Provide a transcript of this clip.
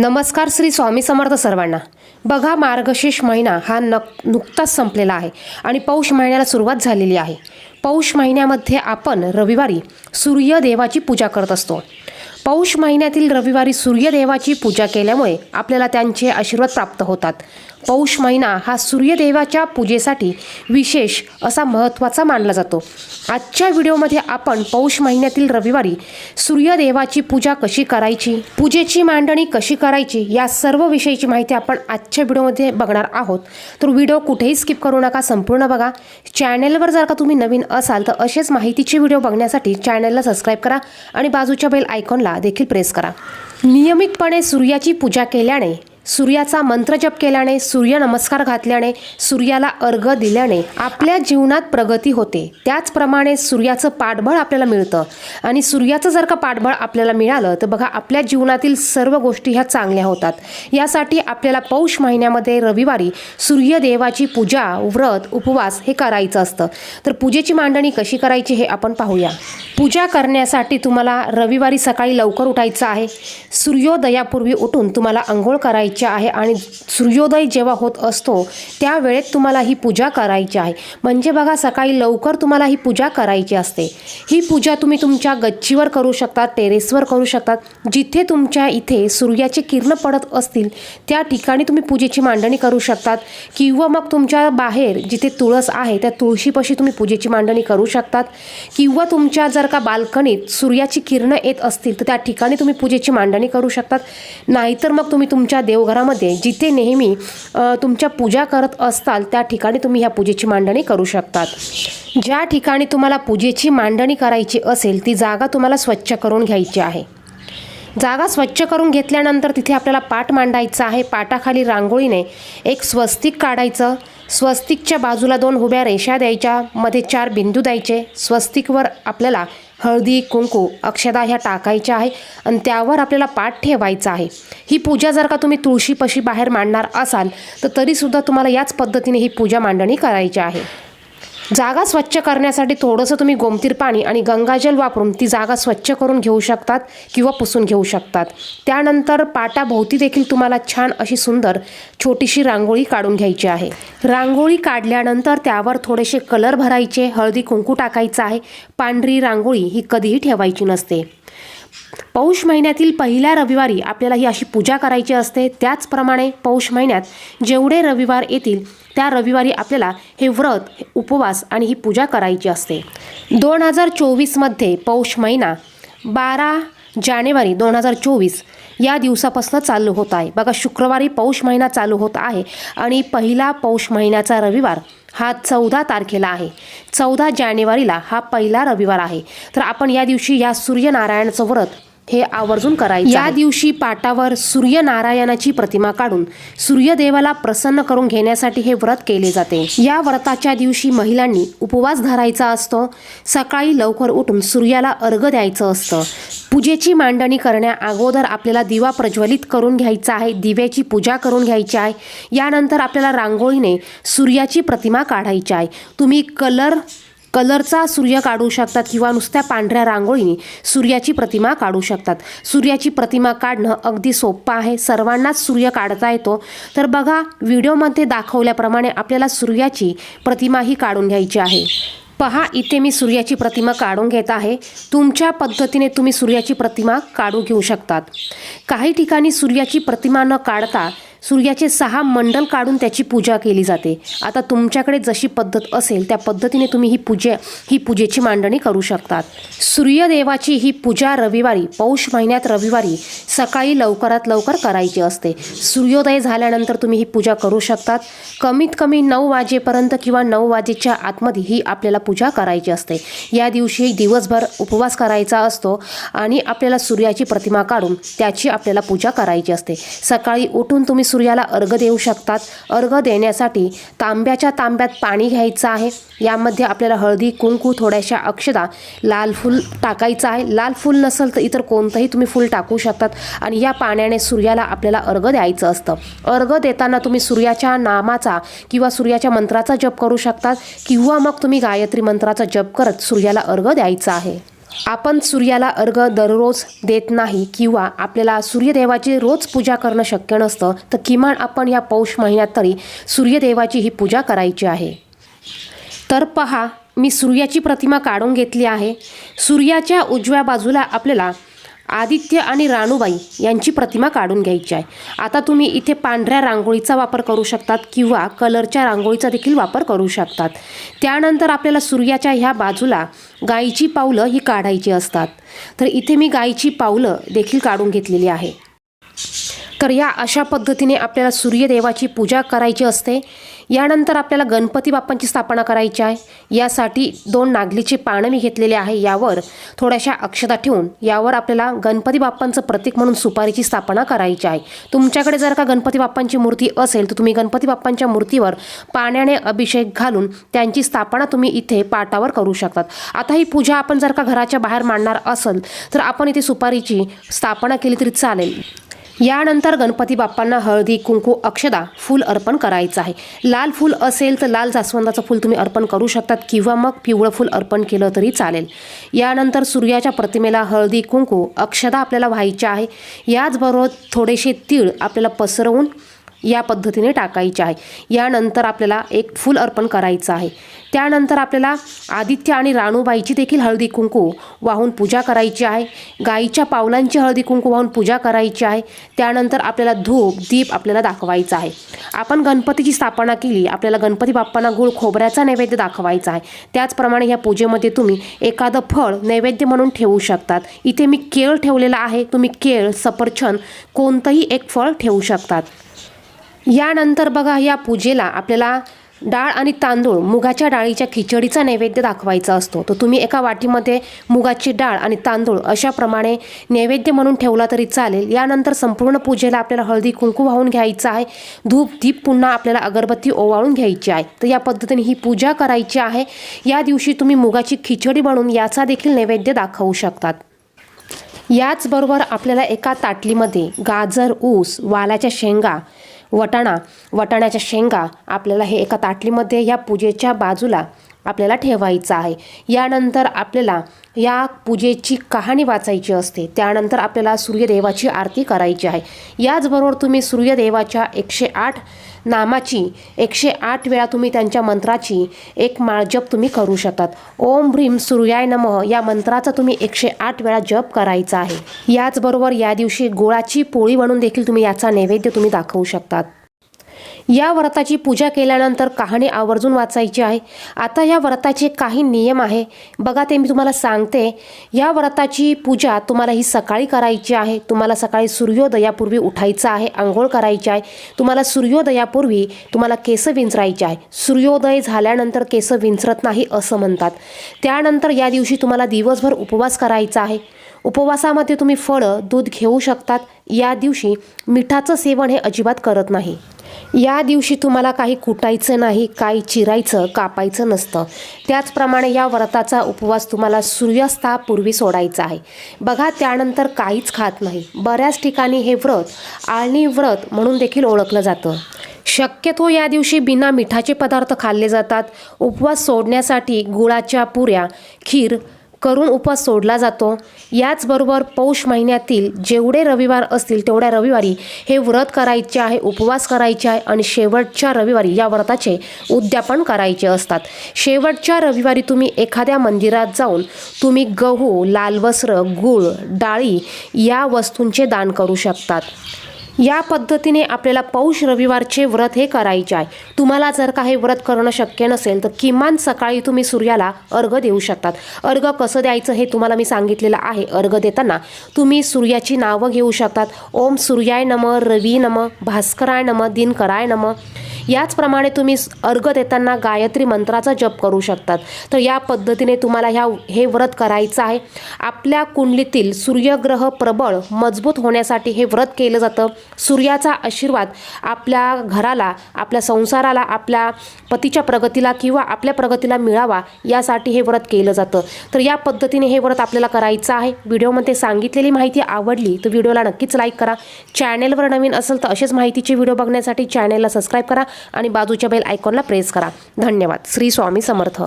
नमस्कार श्री स्वामी समर्थ सर्वांना. बघा मार्गशीर्ष महिना हा नक नुकताच संपलेला आहे आणि पौष महिन्याला सुरुवात झालेली आहे. पौष महिन्यामध्ये आपण रविवारी सूर्यदेवाची पूजा करत असतो. पौष महिन्यातील रविवारी सूर्यदेवाची पूजा केल्यामुळे आपल्याला त्यांचे आशीर्वाद प्राप्त होतात. पौष महिना हा सूर्यदेवाच्या पूजेसाठी विशेष असा महत्त्वाचा मानला जातो. आजच्या व्हिडिओमध्ये आपण पौष महिन्यातील रविवारी सूर्यदेवाची पूजा कशी करायची पूजेची मांडणी कशी करायची या सर्व विषयीची माहिती आपण आजच्या व्हिडिओमध्ये बघणार आहोत. तर व्हिडिओ कुठेही स्किप करू नका संपूर्ण बघा. चॅनेलवर जर का तुम्ही नवीन असाल तर असेच माहितीचे व्हिडिओ बघण्यासाठी चॅनलला सबस्क्राईब करा आणि बाजूच्या बेल आयकॉनला देखील प्रेस करा. नियमितपणे सूर्याची पूजा केल्याने सूर्याचा मंत्रजप केल्याने सूर्य नमस्कार घातल्याने सूर्याला अर्घ दिल्याने आपल्या जीवनात प्रगती होते. त्याचप्रमाणे सूर्याचं पाठबळ आपल्याला मिळतं. आणि सूर्याचं जर का पाठबळ आपल्याला मिळालं तर बघा आपल्या जीवनातील सर्व गोष्टी ह्या चांगल्या होतात. यासाठी आपल्याला पौष महिन्यामध्ये रविवारी सूर्यदेवाची पूजा व्रत उपवास हे करायचं असतं. तर पूजेची मांडणी कशी करायची हे आपण पाहूया. पूजा करण्यासाठी तुम्हाला रविवारी सकाळी लवकर उठायचं आहे. सूर्योदयापूर्वी उठून तुम्हाला आंघोळ करायची आहे आणि सूर्योदय जेव्हा होत असतो त्या वेळेत तुम्हाला ही पूजा करायची आहे. म्हणजे बघा सकाळी लवकर तुम्हाला ही पूजा करायची असते. ही पूजा तुम्ही तुमच्या गच्चीवर करू शकता टेरेसवर करू शकतात जिथे तुमच्या इथे सूर्याचे किरण पडत असतील त्या ठिकाणी तुम्ही पूजेची मांडणी करू शकतात. किंवा मग तुमच्या बाहेर जिथे तुळस आहे त्या तुळशीपाशी तुम्ही पूजेची मांडणी करू शकतात. किंवा तुमच्या जर का बाल्कनीत सूर्याची किरणं येत असतील तर त्या ठिकाणी तुम्ही पूजेची मांडणी करू शकतात. नाहीतर मग तुम्ही तुमच्या देवघरामध्ये जिथे नेहमी तुमच्या पूजा करत असताल त्या ठिकाणी तुम्ही ह्या पूजेची मांडणी करू शकतात. ज्या ठिकाणी तुम्हाला पूजेची मांडणी करायची असेल ती जागा तुम्हाला स्वच्छ करून घ्यायची आहे. जागा स्वच्छ करून घेतल्यानंतर तिथे आपल्याला पाट मांडायचा आहे. पाटाखाली रांगोळीने एक स्वस्तिक काढायचं स्वस्तिकच्या बाजूला दोन उभ्या रेषा द्यायच्या मध्ये चार बिंदू द्यायचे. स्वस्तिकवर आपल्याला हळदी कुंकू अक्षदा ह्या टाकायच्या आहे आणि त्यावर आपल्याला पाठ ठेवायचा आहे. ही पूजा जर का तुम्ही तुळशीपाशी बाहेर मांडणार असाल तर तरीसुद्धा तुम्हाला याच पद्धतीने ही पूजा मांडणी करायची आहे. जागा स्वच्छ करण्यासाठी थोडंसं तुम्ही गोमतीर पाणी आणि गंगाजल वापरून ती जागा स्वच्छ करून घेऊ शकतात किंवा पुसून घेऊ शकतात. त्यानंतर पाटाभोवती देखील तुम्हाला छान अशी सुंदर छोटीशी रांगोळी काढून घ्यायची आहे. रांगोळी काढल्यानंतर त्यावर थोडेसे कलर भरायचे हळदी कुंकू टाकायचं आहे. पांढरी रांगोळी ही कधीही ठेवायची नसते. पौष महिन्यातील पहिल्या रविवारी आपल्याला ही अशी पूजा करायची असते. त्याचप्रमाणे पौष महिन्यात जेवढे रविवार येतील त्या रविवारी आपल्याला हे व्रत उपवास आणि ही पूजा करायची असते. दोन हजार चोवीसमध्ये पौष महिना बारा जानेवारी दोन हजार चोवीस या दिवसापासून चालू होत आहे. बघा शुक्रवारी पौष महिना चालू होत आहे आणि पहिला पौष महिन्याचा रविवार हा चौदा तारखेला आहे. चौदा जानेवारीला हा पहिला रविवार आहे. तर आपण या दिवशी या सूर्यनारायणाचं व्रत हे आवर्जून करायचं या दिवशी पाटावर सूर्यनारायणाची प्रतिमा काढून सूर्यदेवाला प्रसन्न करून घेण्यासाठी हे व्रत केले जाते. या व्रताच्या दिवशी महिलांनी उपवास धरायचा असतो. सकाळी लवकर उठून सूर्याला अर्घ द्यायचं असतं. पूजेची मांडणी करण्या अगोदर आपल्याला दिवा प्रज्वलित करून घ्यायचा आहे दिव्याची पूजा करून घ्यायची आहे. यानंतर आपल्याला रांगोळीने सूर्याची प्रतिमा काढायची आहे. तुम्ही कलर कलरचा सूर्य काढू शकतात किंवा नुसत्या पांढऱ्या रांगोळीने सूर्याची प्रतिमा काढू शकतात. सूर्याची प्रतिमा काढणं अगदी सोपं आहे. सर्वांनाच सूर्य काढता येतो. तर बघा व्हिडिओमध्ये दाखवल्याप्रमाणे आपल्याला सूर्याची प्रतिमाही काढून घ्यायची आहे. पहा इथे मी सूर्याची प्रतिमा काढून घेत आहे. तुमच्या पद्धतीने तुम्ही सूर्याची प्रतिमा काढू घेऊ शकतात. काही ठिकाणी सूर्याची प्रतिमा न काढता सूर्याचे सहा मंडल काढून त्याची पूजा केली जाते. आता तुमच्याकडे जशी पद्धत असेल त्या पद्धतीने तुम्ही ही पूजे ही पूजेची मांडणी करू शकतात. सूर्यदेवाची ही पूजा रविवारी पौष महिन्यात रविवारी सकाळी लवकरात लवकर करायची असते. सूर्योदय झाल्यानंतर तुम्ही ही पूजा करू शकतात. कमीत कमी नऊ वाजेपर्यंत किंवा नऊ वाजेच्या आतमध्ये ही आपल्याला पूजा करायची असते. या दिवशी दिवसभर उपवास करायचा असतो आणि आपल्याला सूर्याची प्रतिमा काढून त्याची आपल्याला पूजा करायची असते. सकाळी उठून तुम्ही सूर्याला अर्घ देऊ शकतात. अर्घ देण्यासाठी तांब्याच्या तांब्यात पाणी घ्यायचं आहे. यामध्ये आपल्याला हळदी कुंकू थोड्याशा अक्षदा लाल फूल टाकायचं आहे. लाल फूल नसेल तर इतर कोणतंही तुम्ही फूल टाकू शकतात आणि या पाण्याने सूर्याला आपल्याला अर्घ द्यायचं असतं. अर्घ देताना तुम्ही सूर्याच्या नामाचा किंवा सूर्याच्या मंत्राचा जप करू शकतात किंवा मग तुम्ही गायत्री मंत्राचा जप करत सूर्याला अर्घ द्यायचा आहे. आपण सूर्याला अर्घ दररोज देत नाही किंवा आपल्याला सूर्यदेवाची रोज पूजा करणं शक्य नसतं तर किमान आपण या पौष महिन्यात तरी सूर्यदेवाची ही पूजा करायची आहे. तर पहा मी सूर्याची प्रतिमा काढून घेतली आहे. सूर्याच्या उजव्या बाजूला आपल्याला आदित्य आणि राणूबाई यांची प्रतिमा काढून घ्यायची आहे. आता तुम्ही इथे पांढऱ्या रांगोळीचा वापर करू शकतात किंवा कलरच्या रांगोळीचा देखील वापर करू शकतात. त्यानंतर आपल्याला सूर्याच्या ह्या बाजूला गायीची पावलं ही काढायची असतात. तर इथे मी गायीची पावलं देखील काढून घेतलेली आहे. तर या अशा पद्धतीने आपल्याला सूर्यदेवाची पूजा करायची असते. यानंतर आपल्याला गणपती बाप्पांची स्थापना करायची आहे. यासाठी दोन नागलीची पानं मी घेतलेले आहे. यावर थोड्याशा अक्षता ठेवून यावर आपल्याला गणपती बाप्पांचं प्रतीक म्हणून सुपारीची स्थापना करायची आहे. तुमच्याकडे जर का गणपती बाप्पांची मूर्ती असेल तर तुम्ही गणपती बाप्पांच्या मूर्तीवर पाण्याने अभिषेक घालून त्यांची स्थापना तुम्ही इथे पाटावर करू शकतात. आता ही पूजा आपण जर का घराच्या बाहेर मांडणार असेल तर आपण इथे सुपारीची स्थापना केली तरी चालेल. यानंतर गणपती बाप्पांना हळदी कुंकू अक्षदा फूल अर्पण करायचं आहे. लाल फूल असेल तर लाल जास्वंदाचं फूल तुम्ही अर्पण करू शकतात किंवा मग पिवळं फूल अर्पण केलं तरी चालेल. यानंतर सूर्याच्या प्रतिमेला हळदी कुंकू अक्षदा आपल्याला व्हायच्या आहे. याचबरोबर थोडेसे तीळ आपल्याला पसरवून या पद्धतीने टाकायचे आहे. यानंतर आपल्याला एक फूल अर्पण करायचं आहे. त्यानंतर आपल्याला आदित्य आणि राणूबाईची देखील हळदी कुंकू वाहून पूजा करायची आहे. गाईच्या पावलांची हळदी कुंकू वाहून पूजा करायची आहे. त्यानंतर आपल्याला धूप दीप आपल्याला दाखवायचा आहे. आपण गणपतीची स्थापना केली आपल्याला गणपती बाप्पांना गुळ खोबऱ्याचा नैवेद्य दाखवायचा आहे. त्याचप्रमाणे ह्या पूजेमध्ये तुम्ही एखादं फळ नैवेद्य म्हणून ठेवू शकतात. इथे मी केळ ठेवलेला आहे. तुम्ही केळ सफरचंद कोणतंही एक फळ ठेवू शकतात. यानंतर बघा या पूजेला आपल्याला डाळ आणि तांदूळ मुगाच्या डाळीच्या खिचडीचा नैवेद्य दाखवायचा असतो. तर तुम्ही एका वाटीमध्ये मुगाची डाळ आणि तांदूळ अशाप्रमाणे नैवेद्य म्हणून ठेवला तरी चालेल. यानंतर संपूर्ण पूजेला आपल्याला हळदी कुंकू वाहून घ्यायचं आहे. धूप दीप पुन्हा आपल्याला अगरबत्ती ओवाळून घ्यायची आहे. तर या पद्धतीने ही पूजा करायची आहे. या दिवशी तुम्ही मुगाची खिचडी बनवून याचा देखील नैवेद्य दाखवू शकतात. याचबरोबर आपल्याला एका ताटलीमध्ये गाजर ऊस वालाच्या शेंगा वटाणा वटाण्याच्या शेंगा आपल्याला हे एका ताटलीमध्ये या पूजेच्या बाजूला आपल्याला ठेवायचं आहे. यानंतर आपल्याला या पूजेची कहाणी वाचायची असते. त्यानंतर आपल्याला सूर्यदेवाची आरती करायची आहे. याचबरोबर तुम्ही सूर्यदेवाच्या एकशे आठ नामाची एकशे आठ वेळा तुम्ही त्यांच्या मंत्राची एक माळ जप तुम्ही करू शकतात. ओम भ्रीम सूर्याय नमः या मंत्राचा तुम्ही एकशे आठ वेळा जप करायचा आहे. याचबरोबर या दिवशी गुळाची पोळी बनवून देखील तुम्ही याचा नैवेद्य तुम्ही दाखवू शकतात. या व्रताची पूजा केल्यानंतर कहाणी आवर्जून वाचायची आहे. आता या व्रताचे काही नियम आहे. बघा ते मी तुम्हाला सांगते. या व्रताची पूजा तुम्हाला ही सकाळी करायची आहे. तुम्हाला सकाळी सूर्योदयापूर्वी उठायचं आहे आंघोळ करायची आहे. तुम्हाला सूर्योदयापूर्वी तुम्हाला केस विंचरायचे आहे. सूर्योदय झाल्यानंतर केस विंचरत नाही असं म्हणतात. त्यानंतर या दिवशी तुम्हाला दिवसभर उपवास करायचा आहे. उपवासामध्ये तुम्ही फळं दूध घेऊ शकतात. या दिवशी मिठाचं सेवन हे अजिबात करत नाही. या दिवशी तुम्हाला काही कुटायचं नाही काही चिरायचं कापायचं नसतं. त्याचप्रमाणे या व्रताचा उपवास तुम्हाला सूर्यास्तापूर्वी सोडायचा आहे. बघा त्यानंतर काहीच खात नाही. बऱ्याच ठिकाणी हे व्रत आळणी व्रत म्हणून देखील ओळखलं जातं. शक्यतो या दिवशी बिना मिठाचे पदार्थ खाल्ले जातात. उपवास सोडण्यासाठी गुळाच्या पुऱ्या खीर करून उपवास सोडला जातो. याचबरोबर पौष महिन्यातील जेवढे रविवार असतील तेवढ्या रविवारी हे व्रत करायचे आहे उपवास करायचे आहे आणि शेवटच्या रविवारी या व्रताचे उद्यापन करायचे असतात. शेवटच्या रविवारी तुम्ही एखाद्या मंदिरात जाऊन तुम्ही गहू लाल वस्त्र गूळ डाळी या वस्तूंचे दान करू शकतात. या पद्धतीने आपल्याला पौष रविवारचे व्रत हे करायचे आहे. तुम्हाला जर का हे व्रत करणं शक्य नसेल तर किमान सकाळी तुम्ही सूर्याला अर्घ देऊ शकतात. अर्घ कसं द्यायचं हे तुम्हाला मी सांगितलेलं आहे. अर्घ देताना तुम्ही सूर्याची नावं घेऊ शकतात. ओम सूर्याय नम रवी नम भास्कराय नम दिनकराय नम. याचप्रमाणे तुम्ही अर्घ देताना गायत्री मंत्राचा जप करू शकतात. तर या पद्धतीने तुम्हाला ह्या हे व्रत करायचं आहे. आपल्या कुंडलीतील सूर्यग्रह प्रबळ मजबूत होण्यासाठी हे व्रत केलं जातं. सूर्याचा आशीर्वाद आपल्या घराला आपल्या संसाराला आपल्या पतीच्या प्रगतीला किंवा आपल्या प्रगतीला मिळावा यासाठी हे व्रत केलं जातं. तर या पद्धतीने हे व्रत आपल्याला करायचं आहे. व्हिडिओमध्ये सांगितलेली माहिती आवडली तर व्हिडिओला नक्कीच लाईक करा. चॅनेलवर नवीन असेल तर असेच माहितीचे व्हिडिओ बघण्यासाठी चॅनेलला सबस्क्राईब करा. आणि बाजूच्या बेल आयकॉनला प्रेस करा. धन्यवाद. श्री स्वामी समर्थ.